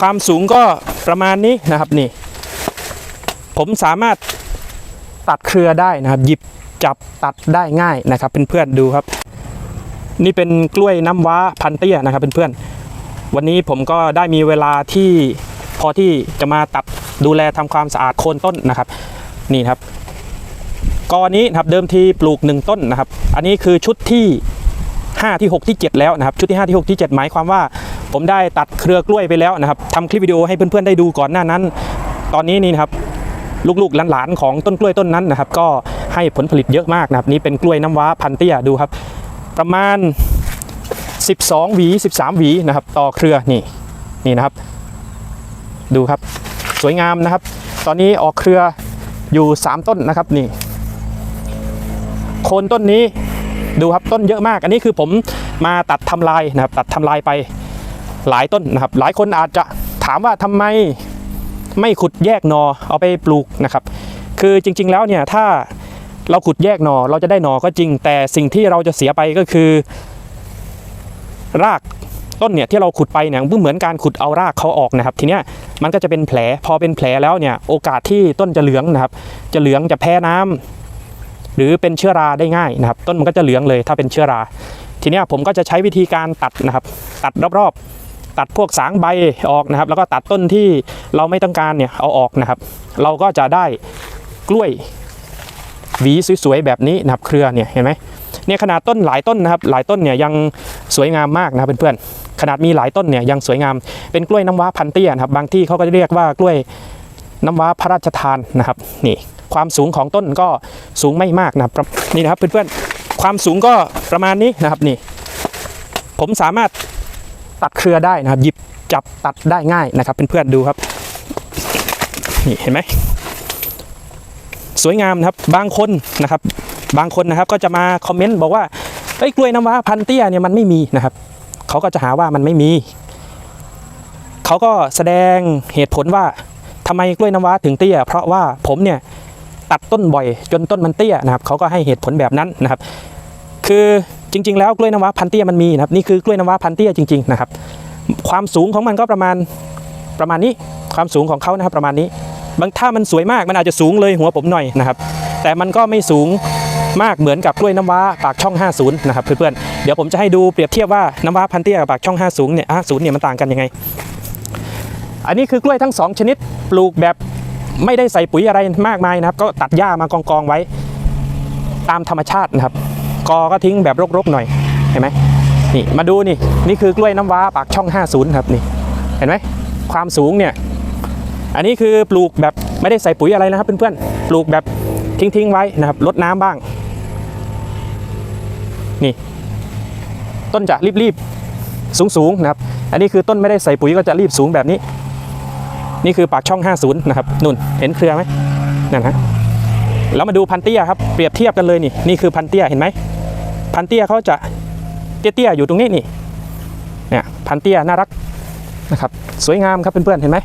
ความสูงก็ประมาณนี้นะครับนี่ ผมสามารถตัดเครือได้นะครับ หยิบจับตัดได้ง่ายนะครับเพื่อนๆดูครับ นี่เป็นกล้วยน้ำว้าพันเตี้ยนะครับเพื่อนๆวันนี้ผมก็ได้มีเวลาที่พอที่จะมาตัดดูแลทำความสะอาดโคนต้นนะครับ นี่ครับกอนี้นะครับเดิมทีปลูกหนึ่งต้นนะครับ อันนี้คือชุดที่ 5 ที่ 6 ที่ 7 แล้วนะครับ ชุดที่ 5 ที่ 6 ที่ 7 หมายความว่า ผมได้ตัดเครือกล้วยไปแล้วนะครับทำคลิปวิดีโอให้เพื่อนๆได้ดูก่อนหน้านั้น ตอนนี้นี่นะครับลูกๆหลานๆของต้นกล้วยต้นนั้นนะครับ ก็ให้ผลผลิตเยอะมากนะครับ นี่เป็นกล้วยน้ำว้าพันเตี้ยดูครับ ประมาณ 12 หวี 13 หวีนะครับ ต่อเครือนี่นี่นะครับ ดูครับสวยงามนะครับ ตอนนี้ออกเครืออยู่ 3 ต้นนะครับนี่ โคนต้นนี้ดูครับต้นเยอะมาก อันนี้คือผมมาตัดทำลายนะครับ ตัดทำลายไป หลายต้นนะครับ หลายคนอาจจะถามว่าทำไมไม่ขุดแยกนอเอาไปปลูกนะครับ คือจริงๆแล้วเนี่ยถ้าเราขุดแยกหนอเราจะได้หนอก็จริง แต่สิ่งที่เราจะเสียไปก็คือ รากต้นเนี่ยที่เราขุดไปเนี่ยเหมือนการขุดเอารากเขาออกนะครับ ทีเนี้ยมันก็จะเป็นแผลพอเป็นแผลแล้วเนี่ยโอกาสที่ต้นจะเหลืองนะครับ จะเหลืองจะแพ้น้ำหรือเป็นเชื้อราได้ง่ายนะครับ ต้นมันก็จะเหลืองเลยถ้าเป็นเชื้อรา ทีเนี้ยผมก็จะใช้วิธีการตัดนะครับ ตัดรอบๆ ตัดพวกสางใบออกนะครับ แล้วก็ตัดต้นที่เราไม่ต้องการเนี่ยเอาออกนะครับ เราก็จะได้กล้วยหวีสวยๆแบบนี้นะครับเครือเนี่ยเห็นไหมเนี่ยขนาดต้นหลายต้นนะครับหลายต้นเนี่ยยังสวยงามมากนะครับเพื่อนๆขนาดมีหลายต้นเนี่ยยังสวยงามเป็นกล้วยน้ำว้าพันเตี้ยนะครับบางที่เขาก็จะเรียกว่ากล้วยน้ำว้าพระราชทานนะครับนี่ความสูงของต้นก็สูงไม่มากนะครับนี่นะครับเพื่อนๆความสูงก็ประมาณนี้นะครับนี่ผมสามารถ ตัดเครือได้นะครับ หยิบจับตัดได้ง่ายนะครับเพื่อนๆดูครับนี่เห็นไหมสวยงามนะครับบางคนนะครับ บางคนนะครับก็จะมาคอมเมนต์บอกว่าเอ้ยกล้วยน้ำว้าพันเตี้ยเนี่ยมันไม่มีนะครับเขาก็จะหาว่ามันไม่มีเขาก็แสดงเหตุผลว่าทำไมกล้วยน้ำว้าถึงเตี้ย เพราะว่าผมเนี่ยตัดต้นบ่อยจนต้นมันเตี้ยนะครับเขาก็ให้เหตุผลแบบนั้นนะครับ คือ จริง ๆ แล้วกล้วยน้ำว้าพันเตี้ยมันมีนะครับนี่คือกล้วยน้ำว้าพันเตี้ยจริงๆนะครับความสูงของมันก็ประมาณประมาณนี้ความสูงของเขานะครับประมาณนี้ บางถ้ามันสวยมากมันอาจจะสูงเลยหัวผมหน่อยนะครับ แต่มันก็ไม่สูงมากเหมือนกับกล้วยน้ำว้าปากช่อง 50 นะครับเพื่อนๆเดี๋ยวผมจะให้ดูเปรียบเทียบว่าน้ำว้าพันเตี้ยกับปากช่อง 50 เนี่ย50เนี่ยมันต่างกันยังไง อันนี้คือกล้วยทั้งสองชนิดปลูกแบบไม่ได้ใส่ปุ๋ยอะไรมากมายนะครับ ก็ตัดหญ้ามากองๆไว้ตามธรรมชาตินะครับ กอก็ทิ้งแบบรกๆหน่อยเห็นไหมนี่มาดูนี่นี่คือกล้วยน้ำว้าปากช่อง 50 ครับนี่เห็นไหมความสูงเนี่ยอันนี้คือปลูกแบบไม่ได้ใส่ปุ๋ยอะไรนะครับเพื่อนๆปลูกแบบทิ้งๆไว้นะครับลดน้ำบ้างนี่ต้นจะรีบๆสูงๆนะครับ อันนี้คือต้นไม่ได้ใส่ปุ๋ยก็จะรีบสูงแบบนี้ นี่คือปากช่อง 50 นะครับนุ่นเห็นเครือไหมนั่นฮะแล้วมาดูพันเตี้ยครับเปรียบเทียบกันเลยนี่นี่คือพันเตี้ยเห็นไหม พันเตี้ยเขาจะเตี้ยๆอยู่ตรงนี้นี่เนี่ยพันเตี้ยน่ารักนะครับ สวยงามครับเพื่อนๆเห็นไหม